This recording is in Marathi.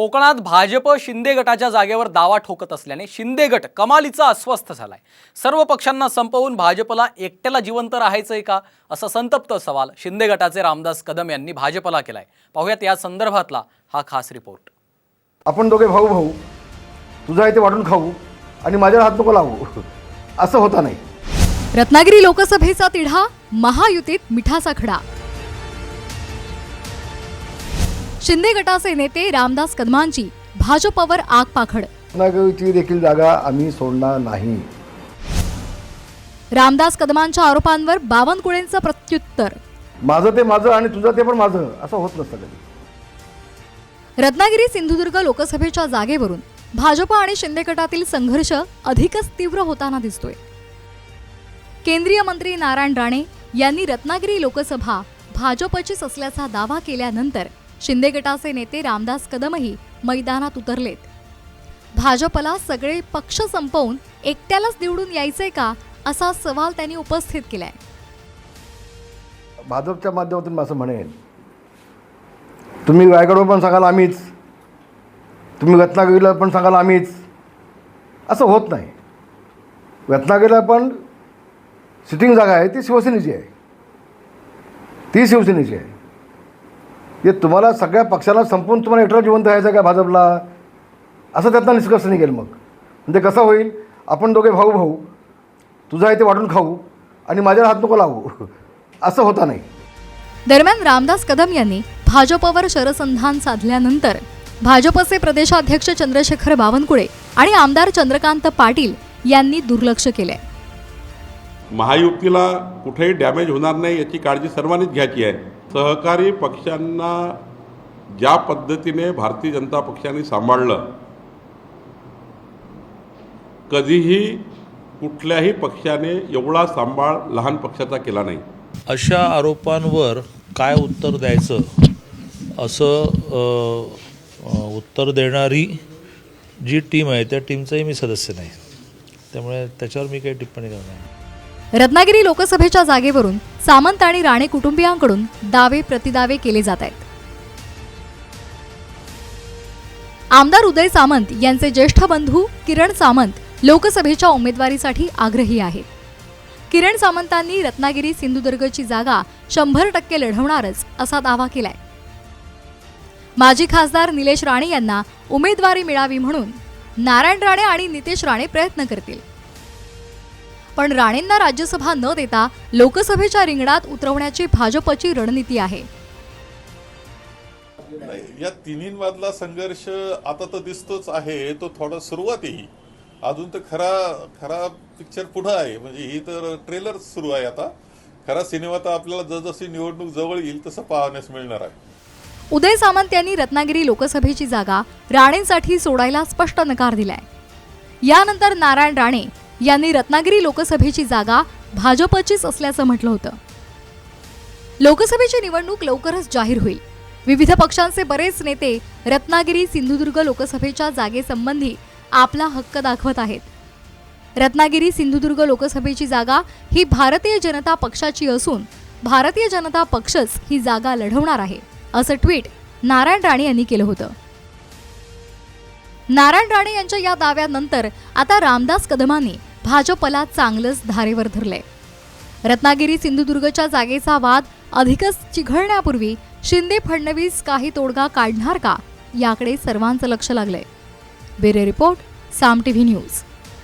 कोकणात भाजप शिंदे गटाच्या जागेवर दावा ठोकत असल्याने शिंदे गट कमालीचा अस्वस्थ झालाय. सर्व पक्षांना संपवून भाजपला एकट्याला जिवंत राहायचंय का? असा संतप्त सवाल शिंदे गटाचे रामदास कदम यांनी भाजपला केलाय. पाहुयात या संदर्भातला हा खास रिपोर्ट. आपण दोघे भाऊ भाऊ तुझा इथे वाटून खाऊ आणि माझ्यावर हात नको लावू. असं होता नाही. रत्नागिरी लोकसभेचा तिढा महायुतीत मिठाचा खडा. शिंदे गटाचे नेते रामदास कदमांची भाजपवर आग पाखड. रत्नागिरीची देखील जागा आम्ही सोडणार नाही. रामदास कदमांच्या आरोपांवर बावनकुळेंचं प्रत्युत्तर. माझं ते माझं आणि तुझं ते पण माझं. असं होत नसतं कधी. रत्नागिरी सिंधुदुर्ग लोकसभेच्या जागेवरून भाजप आणि शिंदे गटातील संघर्ष अधिकच तीव्र होताना दिसतोय. केंद्रीय मंत्री नारायण राणे यांनी रत्नागिरी लोकसभा भाजपचीच असल्याचा दावा केल्यानंतर शिंदे गटाचे नेते रामदास कदमही मैदानात उतरलेत. भाजपला सगळे पक्ष संपवून एकट्यालाच निवडून यायचंय का असा सवाल त्यांनी उपस्थित केलाय. भाजपच्या माध्यमातून असं म्हणेन तुम्ही रायगडवर पण सांगाल आम्हीच तुम्ही रत्नागिरीला पण सांगाल आम्हीच असं होत नाही. रत्नागिरीला पण सिटिंग जागा आहे ती शिवसेनेची आहे. ती शिवसेनेची आहे. हे तुम्हाला सगळ्या पक्षाला संपून तुम्हाला एकटा जिवंत राहायचं आहे का भाजपला? असं त्यातनं निष्कर्ष निघेल मग. म्हणजे कसं होईल? आपण दोघे भाऊ भाऊ. तुझा इथे वाटून खाऊ आणि माझ्यावर हात नको लावू. असं होता नाही. दरम्यान रामदास कदम यांनी भाजपवर शरसंधान साधल्यानंतर भाजपचे प्रदेशाध्यक्ष चंद्रशेखर बावनकुळे आणि आमदार चंद्रकांत पाटील यांनी दुर्लक्ष केलंय. महायुतीला कुठेही डॅमेज होणार नाही याची काळजी सर्वांनीच घ्यायची आहे. सहकारी पक्षांना ज्या पद्धतीने भारतीय जनता पक्षाने सांभाळलं कधीही कुठल्याही पक्षाने एवढा सांभाळ लहान पक्षाचा केला नाही. अशा आरोपांवर काय उत्तर द्यायचं? असं उत्तर देणारी जी टीम आहे त्या टीमचाही मी सदस्य नाही. त्यामुळे त्याच्यावर मी काही टिप्पणी करणार नाही. रत्नागिरी लोकसभेच्या जागेवरून सामंत आणि राणे कुटुंबियांकडून दावे प्रतिदावे केले जात आहेत. आमदार उदय सामंत यांचे ज्येष्ठ बंधू किरण सामंत लोकसभेच्या उमेदवारीसाठी आग्रही आहेत. किरण सामंतांनी रत्नागिरी सिंधुदुर्गची जागा शंभर टक्के लढवणारच असा दावा केलाय. माजी खासदार निलेश राणे यांना उमेदवारी मिळावी म्हणून नारायण राणे आणि नितेश राणे प्रयत्न करतील. पण राणेंना राज्यसभा न देता लोकसभेच्या रिंगणात उतरवण्याची भाजपची रणनीती आहे. या तिन्हींमधला संघर्ष आता तर दिसतोच आहे. तो थोडा सुरुवात ही अजून तर खरा खरा पिक्चर पुढं आहे. म्हणजे ही तर ट्रेलर सुरू आहे आता. खरा सिनेमा तर आपल्याला जसजशी निवडणूक जवळ येईल तसं पाहण्यास मिळणार आहे. उदय सामंत यांनी रत्नागिरी लोकसभेची जागा राणेंसाठी सोडायला स्पष्ट नकार दिलाय. यानंतर नारायण राणे यांनी रत्नागिरी लोकसभेची जागा भाजपचीच असल्याचं म्हटलं होतं. लोकसभेची निवडणूक लवकरच जाहीर होईल. विविध पक्षांचे बरेच नेते रत्नागिरी सिंधुदुर्ग लोकसभेच्या जागेसंबंधी आपला हक्क दाखवत आहेत. रत्नागिरी सिंधुदुर्ग लोकसभेची जागा ही भारतीय जनता पक्षाची असून भारतीय जनता पक्षच ही जागा लढवणार आहे असं ट्विट नारायण राणे यांनी केलं होतं. नारायण राणे यांच्या या दाव्यानंतर आता रामदास कदमांनी भाजपला चांगलंच धारेवर धरलंय. रत्नागिरी सिंधुदुर्गच्या जागेचा वाद अधिकच चिघळण्यापूर्वी शिंदे फडणवीस काही तोडगा काढणार का याकडे सर्वांचं लक्ष लागलंय. बेरे रिपोर्ट साम टीव्ही न्यूज.